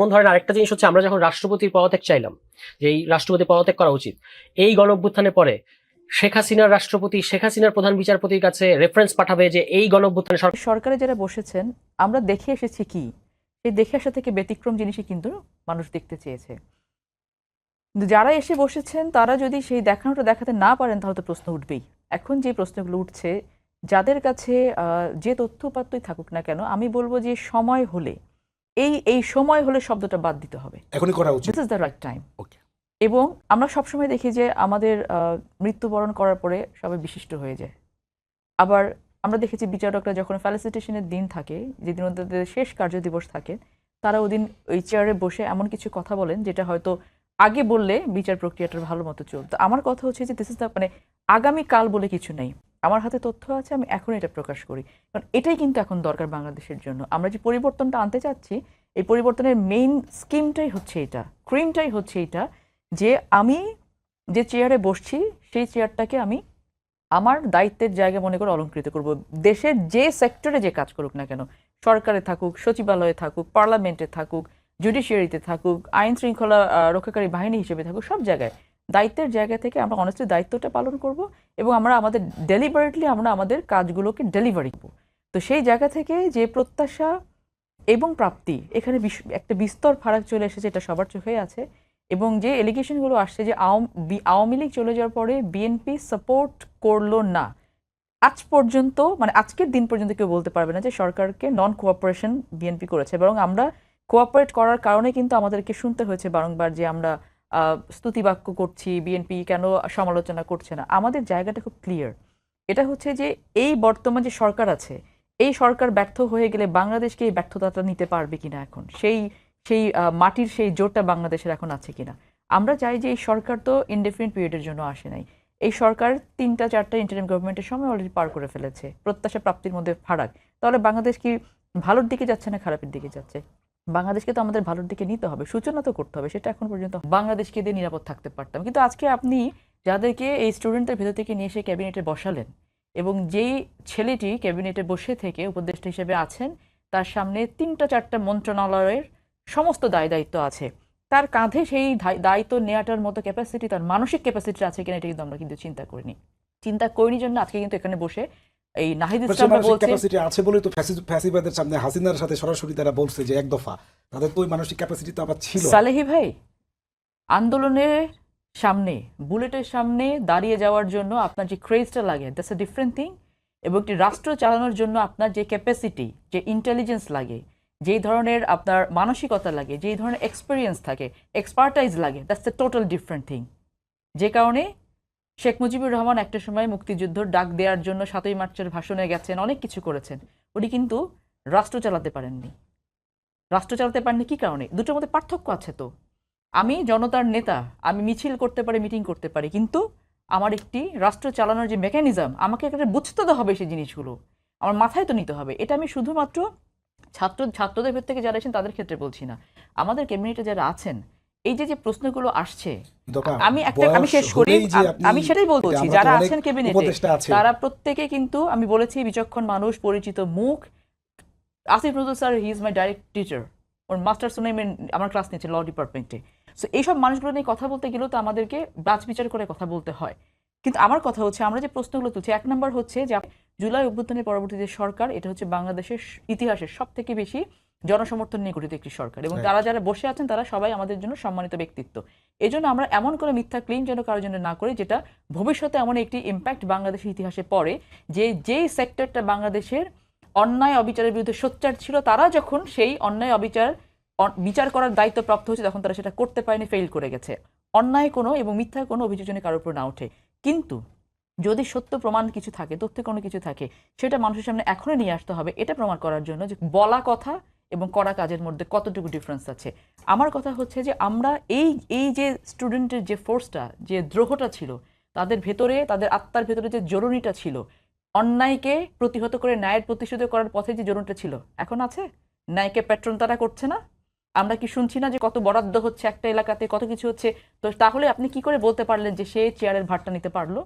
যেমন ধরেন আরেকটা জিনিস হচ্ছে আমরা যখন রাষ্ট্রপতির পদত্যাগ চাইলাম, যে এই রাষ্ট্রপতি পদত্যাগ করা উচিত, এই গণ অভ্যুত্থানের পরে শেখ হাসিনার রাষ্ট্রপতি, শেখ হাসিনার প্রধান বিচারপতির কাছে রেফারেন্স পাঠাবে যে এই গণ অভ্যুত্থানে সরকারে যারা বসেছেন, আমরা দেখে এসেছি কি? সেই দেখে আসা থেকে ব্যতিক্রম জিনিসই কিন্তু মানুষ দেখতে চেয়েছে। কিন্তু যারা এসে বসেছেন, তারা যদি সেই দেখানোটা দেখাতে না পারেন, তাহলে তো প্রশ্ন উঠবেই। এখন যে প্রশ্নগুলো উঠছে, যাদের কাছে যে তথ্যপাত্রই থাকুক না কেন, আমি বলব যে সময় হলে এই এই সময় হলে শব্দটা বাদ দিতে হবে। এখনই করা উচিত। This is the right time Okay. এবং আমরা সবসময় দেখি যে আমাদের মৃত্যুবরণ করার পরে সবাই বিশিষ্ট হয়ে যায়। আবার আমরা দেখেছি বিচারকরা যখন ফ্যালিসিটেশনের দিন থাকে যেদিন ওদের শেষ কার্য দিবস থাকে তারা ওদিন ওই চেয়ারে বসে এমন কিছু কথা বলেন যেটা হয়তো আগে বললে বিচার প্রক্রিয়াটা ভালো মতো চলতো। আমার কথা হচ্ছে যে দিস ইজ দ্য মানে আগামী কাল বলে কিছু নেই। আমার হাতে তথ্য আছে, আমি এখন এটা প্রকাশ করি। কারণ এটাই কিন্তু এখন দরকার বাংলাদেশের জন্য। আমরা যে পরিবর্তনটা আনতে চাচ্ছি, এই পরিবর্তনের মেইন স্কিমটাই হচ্ছে এটা। ক্রিমটাই হচ্ছে এটা যে আমি যে চেয়ারে বসছি, সেই চেয়ারটাকে আমি আমার দায়িত্বের জায়গা মনে করে অলঙ্কৃত করব। দেশের যে সেক্টরে যে কাজ করুক না কেন, সরকারে থাকুক, সচিবালয়ে থাকুক পার্লামেন্টে থাকুক জুডিশিয়ারিতে থাকুক আইন শৃঙ্খলা রক্ষাকারী বাহিনী হিসেবে থাকুক, সব জায়গায় দায়িত্বের জায়গা থেকে আমরা অনেস্টলি দায়িত্বটা পালন করব এবং আমরা আমাদের ডেলিভারেটলি আমরা আমাদের কাজগুলোকে ডেলিভারি করব। তো সেই জায়গা থেকে যে প্রত্যাশা এবং প্রাপ্তি, এখানে একটা বিস্তর ফারাক চলে এসেছে, এটা সবার চোখেই আছে এবং যে এলিগেশনগুলো আসছে যে আওয়াম- লীগ চলে যাওয়ার পরে বিএনপি সাপোর্ট করল না, আজ পর্যন্ত মানে আজকের দিন পর্যন্ত কেউ বলতে পারবে না যে সরকারকে নন কোঅপারেশন বিএনপি করেছে। বরং আমরা কোঅপারেট করার কারণে কিন্তু আমাদেরকে শুনতে হয়েছে বারংবার যে আমরা স্তুতিবাক্য করছি বিএনপি কেন সমালোচনা করছে না? আমাদের জায়গাটা খুব ক্লিয়ার এটা হচ্ছে যে এই বর্তমান যে সরকার আছে, এই সরকার ব্যর্থ হয়ে গেলে বাংলাদেশকে এই ব্যর্থতাটা নিতে পারবে কিনা এখন? সেই সেই মাটির সেই জোরটা বাংলাদেশের এখন আছে কিনা? আমরা চাই যে এই সরকার তো ইনডেফিনিট পিরিয়ডের জন্য আসে নাই। এই সরকার তিনটা, চারটা ইন্টারিম গভর্নমেন্টের সময় অলরেডি পার করে ফেলেছে। প্রত্যাশা প্রাপ্তির মধ্যে ফারাক। তাহলে বাংলাদেশ কি ভালোর দিকে যাচ্ছে না খারাপের দিকে যাচ্ছে? বাংলাদেশকে তো আমাদের ভালোর দিকে নিতে হবে, সূচনা তো করতে হবে, সেটা এখন পর্যন্ত বাংলাদেশকে দিয়ে নিরাপদ থাকতে পারতাম। কিন্তু আজকে আপনি যাদেরকে এই স্টুডেন্টদের ভেতর থেকে নিয়ে এসে ক্যাবিনেটে বসালেন এবং যেই ছেলেটি ক্যাবিনেটে বসে থেকে উপদেষ্টা হিসেবে আছেন, তার সামনে তিনটা চারটা মন্ত্রণালয়ের সমস্ত দায় দায়িত্ব আছে। তার কাঁধে সেই দায়- দায়িত্ব নেওয়াটার মতো ক্যাপাসিটি তার মানসিক ক্যাপাসিটি আছে কিনা এটা কিন্তু আমরা কিন্তু চিন্তা করিনি। চিন্তা করিনি জন্য আজকে কিন্তু এখানে বসে এই নাহিদ ইসলামরা বলছে ক্যাপাসিটি আছে বলে তো ফ্যাসিবাদের সামনে হাসিনার সাথে সরাসরি তারা বলছে যে এক দফা। তাদের তো ওই মানসিক ক্যাপাসিটি তো আবার ছিল। সালেহি ভাই আন্দোলনের সামনে বুলেটের সামনে দাঁড়িয়ে যাওয়ার জন্য আপনার যে ক্রেজটা লাগে দ্যাটস এ ডিফারেন্ট থিং এবং একটি রাষ্ট্র চালানোর জন্য আপনার যে ক্যাপাসিটি যে ইন্টেলিজেন্স লাগে যেই ধরনের আপনার মানসিকতা লাগে যেই ধরনের এক্সপিরিয়েন্স থাকে এক্সপার্টাইজ লাগে that's a total different thing যে কারণে শেখ মুজিবুর রহমান একটা সময় মুক্তিযুদ্ধর ডাক দেওয়ার জন্য সাতই মার্চের ভাষণে গেছেন, অনেক কিছু করেছেন। উনি কিন্তু রাষ্ট্র চালাতে পারেননি। রাষ্ট্র চালাতে পারেননি কি কারণে? দুটোর মধ্যে পার্থক্য আছে তো। আমি জনতার নেতা, আমি মিছিল করতে পারি, মিটিং করতে পারি, কিন্তু আমার একটি রাষ্ট্র চালানোর যে মেকানিজম, আমাকে একটা বুঝতে তো হবে সেই জিনিসগুলো। আমার মাথায় তো নিতে হবে। এটা আমি শুধুমাত্র ছাত্র, ছাত্রদের ভেতর থেকে যারা আছেন তাদের ক্ষেত্রে বলছি না। আমাদের ক্যাবিনেটে যারা আছেন এই যে যে প্রশ্নগুলো আসছে আমি একটা আমি শেষ করি আম- সেটাই বলছি যারা আছেন ক্যাবিনেটে তারা প্রত্যেকে কিন্তু আমি বলেছি বিচক্ষণ মানুষ পরিচিত মুখ। Asif Nazrul sir he is my direct teacher or master Sunai আমার ক্লাস নিয়েছে ল ডিপার্টমেন্টে সো এইসব মানুষগুলো নিয়ে কথা বলতে গেলেও তো আমাদেরকে বাছ বিচার করে কথা বলতে হয়। কিন্তু আমার কথা হচ্ছে আমরা যে প্রশ্নগুলো তুলছি এক নম্বর হচ্ছে যে জুলাই অভ্যুত্থানের পরবর্তীতে সরকার এটা হচ্ছে বাংলাদেশের ইতিহাসের সব থেকে বেশি জনসমর্থন নিয়ে গঠিত একটি সরকার এবং তারা যারা বসে আছেন তারা সবাই আমাদের জন্য সম্মানিত ব্যক্তিত্ব। এই জন্য আমরা এমন কোনো মিথ্যা ক্লেম যেন কারোর জন্য না করি যেটা ভবিষ্যতে এমন একটি ইম্প্যাক্ট বাংলাদেশের ইতিহাসে পড়ে যে যেই সেক্টরটা বাংলাদেশের অন্যায় অবিচারের বিরুদ্ধে সোচ্চার ছিল তারা যখন সেই অন্যায় অবিচার বিচার করার দায়িত্ব প্রাপ্ত হচ্ছে তখন তারা সেটা করতে পারেনি ফেল করে গেছে। অন্যায় কোনো এবং মিথ্যা কোনো অভিযোগ যেন কারোর উপর না ওঠে। কিন্তু যদি সত্য প্রমাণ কিছু থাকে তথ্য কোনো কিছু থাকে সেটা মানুষের সামনে এখনই নিয়ে আসতে হবে এটা প্রমাণ করার জন্য যে বলা কথা এবং করা কাজের মধ্যে কতটুকু ডিফারেন্স আছে? আমার কথা হচ্ছে যে আমরা এই এই যে স্টুডেন্টের যে ফোর্সটা যে দ্রোহটা ছিল, তাদের ভেতরে, তাদের আত্মার ভেতরে যে জরুরিটা ছিল, অন্যায়কে প্রতিহত করে ন্যায়ের প্রতিশোধ করার পথে যে জরুরিটা ছিল, এখন আছে? ন্যায়কে প্যাট্রন তারা করছে না? আমরা কি শুনছি না যে কত বরাদ্দ হচ্ছে একটা এলাকাতে, কত কিছু হচ্ছে? তো তাহলে আপনি কি করে বলতে পারলেন যে সে চেয়ারের ভারটা নিতে পারল?